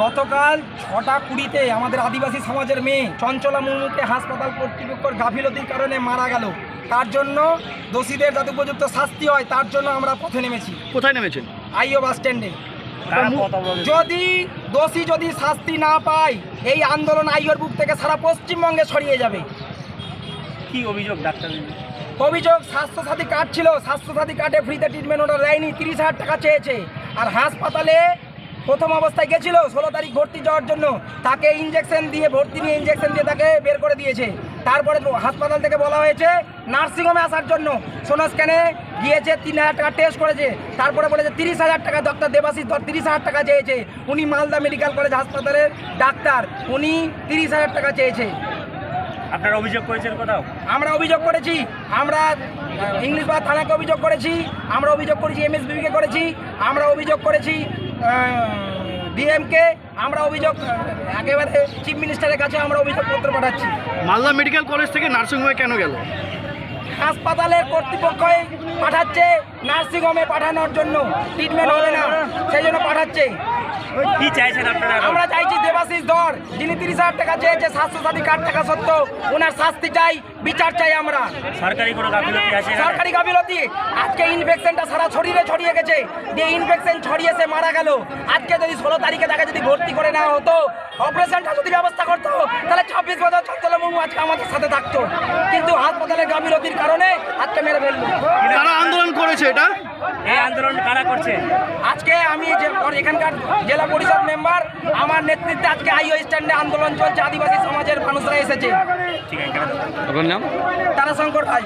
গতকাল ছটা কুড়িতে আমাদের আদিবাসী সমাজের মেয়ে চঞ্চলা মুর্মুকে হাসপাতাল কর্তৃপক্ষের গাফিলতির কারণে মারা গেল। তার জন্য দোষীদের যাতে উপযুক্ত শাস্তি হয় তার জন্য আমরা পথে নেমেছি। কোথায় নেমেছেন? আইও বাস স্ট্যান্ডে। যদি দোষী যদি শাস্তি না পায় এই আন্দোলন আইওর বুক থেকে সারা পশ্চিমবঙ্গে ছড়িয়ে যাবে। কি অভিযোগ ডাক্তার অভিযোগ স্বাস্থ্যসাথী কার্ড ছিল। স্বাস্থ্যসাথী কার্ডে ফ্রিতে ট্রিটমেন্ট ওটা দেয়নি তিরিশ হাজার টাকা চেয়েছে। আর হাসপাতালে প্রথম অবস্থায় গেছিল ষোলো তারিখ ভর্তি যাওয়ার জন্য। তাকে ইঞ্জেকশন দিয়ে ভর্তি নিয়ে ইঞ্জেকশন দিয়ে তাকে বের করে দিয়েছে। তারপরে হাসপাতাল থেকে বলা হয়েছে নার্সিংহোমে আসার জন্য। সোনো স্ক্যানে গিয়েছে তিন হাজার টাকা টেস্ট করেছে। তারপরে বলেছে তিরিশ হাজার টাকা ডক্টর দেবাশিস ধর তিরিশ হাজার টাকা চেয়েছে। উনি মালদা মেডিকেল কলেজ হাসপাতালের ডাক্তার। উনি তিরিশ হাজার টাকা চেয়েছে। আপনারা অভিযোগ করেছেন কোথাও? আমরা অভিযোগ করেছি। আমরা ইংলিশ বা থানাকে অভিযোগ করেছি। আমরা অভিযোগ করেছি এমএসবিকে করেছি। আমরা অভিযোগ করেছি ডিএমকে আমরা অভিযোগ একেবারে চিফ মিনিস্টারের কাছে আমরা অভিযোগ পত্র পাঠাচ্ছি। মালদা মেডিকেল কলেজ থেকে নার্সিংহোমে কেন গেল? হাসপাতালের কর্তৃপক্ষই পাঠাচ্ছে নার্সিংহোমে পাঠানোর জন্য। ট্রিটমেন্ট হবে না সেই জন্য পাঠাচ্ছে। কি চাইছেন আপনারা আমরা চাইছি দেবাশিস ধর যিনি তিরিশ হাজার টাকা চেয়েছে স্বাস্থ্যসাথী কার্ড টাকা সত্ত্বেও ওনার শাস্তি চাই বিচার চাই আমরা। সরকারি কোনো গাফিলতি আছে সরকারি গাফিলতি? আজকে ইনফেকশনটা সারা শরীরে ছড়িয়ে গেছে। যে ইনফেকশন ছড়িয়ে সে মারা গেল। আজকে যদি ষোলো তারিখে তাকে যদি ভর্তি করে নেওয়া হতো অপারেশনটা যদি ব্যবস্থা করতো তাহলে ছাব্বিশ বছর চঞ্চলা মুর্মু আজকে আমাদের সাথে থাকতো। কিন্তু হাসপাতালের গাফিলতির কারণে আজকে মেরে ফেলল। কারা আন্দোলন করেছে এটা? এই আন্দোলন কারা করছে? আজকে আমি যে এখানকার জেলা পরিষদ মেম্বার আমার নেতৃত্বে আজকে আইও স্ট্যান্ডে আন্দোলন চলছে আদিবাসী সমাজের মানুষরা এসেছে। ঠিক আছে আপনার নাম? তারাশঙ্কর ভাই।